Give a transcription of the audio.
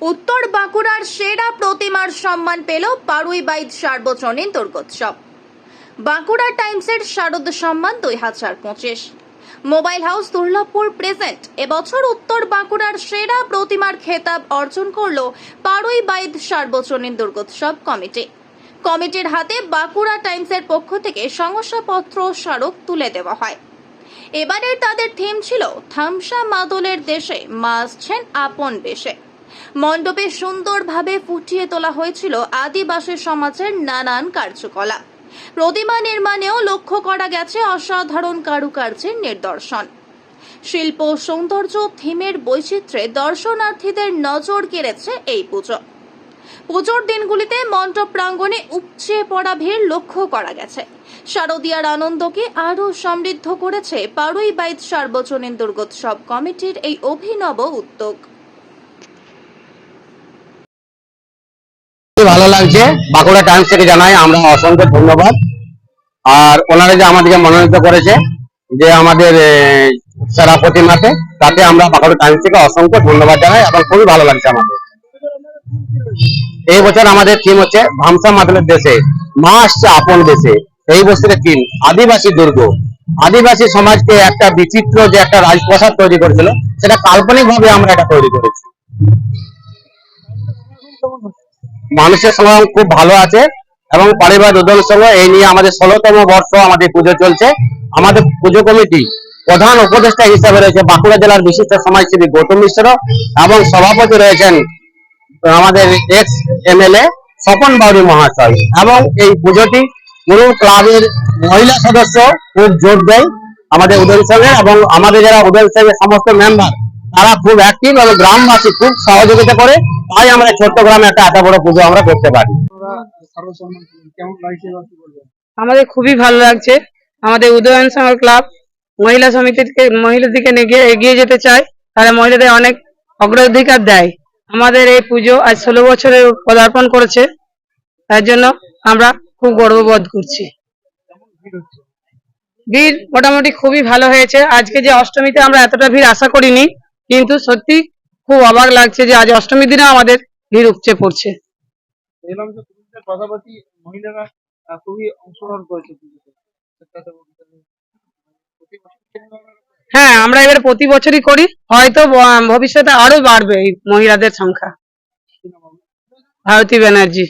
উত্তর বাঁকুড়ার সেরা প্রতিমার সম্মান পেল পাড়ুই বাইদ সার্বজনীন দুর্গোৎসব। বাঁকুড়া টাইমসের শারদ সম্মান দুই হাজার পঁচিশ। মোবাইল হাউস দুর্লভপুর প্রেজেন্ট, এবছর উত্তর বাঁকুড়ার সেরা প্রতিমার খেতাব অর্জন করল পাড়ুই বাইদ সার্বজনীন দুর্গোৎসব কমিটি। কমিটির হাতে বাঁকুড়া টাইমসের পক্ষ থেকে শংসাপত্র স্মারক তুলে দেওয়া হয়। এবারের তাদের থিম ছিল থামসা মাদলের দেশে মা আসছেন আপন বেশে। মণ্ডপে সুন্দরভাবে ফুটিয়ে তোলা হয়েছিল আদিবাসী সমাজের নানান কার্যকলাপ। প্রতিমা নির্মাণেও লক্ষ্য করা গেছে অসাধারণ কারুকার্যের নিদর্শন। শিল্প সৌন্দর্য থিমের বৈচিত্র্যে দর্শনার্থীদের নজর কেড়েছে এই পুজো। পুজোর দিনগুলিতে মণ্ডপ প্রাঙ্গণে উপচে পড়া ভিড় লক্ষ্য করা গেছে। শারদীয়ার আনন্দকে আরও সমৃদ্ধ করেছে পাড়ুই বাইত সার্বজনীন দুর্গোৎসব কমিটির এই অভিনব উদ্যোগ। ভালো লাগছে। বাঁকুড়া টাইমস থেকে জানাই আমরা অসংখ্য ধন্যবাদ। আর ওনারা যে আমাদেরকে মনোনীত করেছে, যে আমাদের সেরা প্রতিমাতে তাতে আমরা বাঁকুড়া টাইমস থেকে অসংখ্য ধন্যবাদ জানাই এবং খুবই ভালো লাগছে আমাদের। এই বছর আমাদের থিম হচ্ছে ভামসা মাদলের দেশে, মা আসছে আপন দেশে। এই বছরের থিম আদিবাসী দুর্গ। আদিবাসী সমাজকে একটা বিচিত্র যে একটা রাজপ্রসাদ তৈরি করেছিল, সেটা কাল্পনিক ভাবে আমরা এটা তৈরি করেছি। মানুষের সমাগম খুব ভালো আছে এবং পারিবারিক উদ্যোগের সঙ্গে এই নিয়ে আমাদের ষোলোতম বর্ষ আমাদের পুজো চলছে। আমাদের পুজো কমিটি প্রধান উপদেষ্টা হিসাবে রয়েছে বাঁকুড়া জেলার বিশিষ্ট সমাজসেবী গৌতম মিশ্র এবং সভাপতি রয়েছেন আমাদের এক্স এমএলএ স্বপন বাউরি মহাশয়। এবং এই পুজোটি পুরো ক্লাবের মহিলা সদস্য খুব জোর দেয় আমাদের উদয় সঙ্গে এবং আমাদের যারা উদয় সঙ্গে সমস্ত মেম্বার তারা খুব অ্যাক্টিভ এবং গ্রামবাসী খুব সহযোগিতা করে। তাই আমরা ছোট্ট গ্রামে একটা এত বড় পুজো আমরা করতে পারি। আমাদের খুবই ভালো লাগছে। আমাদের উদয়ন সংঘ ক্লাব মহিলা সমিতি থেকে মহিলাদেরকে নিয়ে এগিয়ে যেতে চায়। তারা মহিলাদের অনেক অগ্রাধিকার দেয়। আমাদের এই পুজো আজ ষোলো বছরে পদার্পণ করেছে। তার জন্য আমরা খুব গর্ববোধ করছি। ভিড় মোটামুটি খুবই ভালো হয়েছে। আজকে যে অষ্টমীতে আমরা এতটা ভিড় আশা করিনি কিন্তু সত্যি খুব অবাক লাগছে যে আজ অষ্টমীর দিনে আমাদের ভিড় উপচে পড়ছে দেখলাম যে পুরুষদের পাশাপাশি মহিলারা খুবই অংশগ্রহণ করেছে? হ্যাঁ আমরা এবার প্রতি বছরই করি হয়তো ভবিষ্যতে আরও বাড়বে এই মহিলাদের সংখ্যা? ভারতী ব্যানার্জি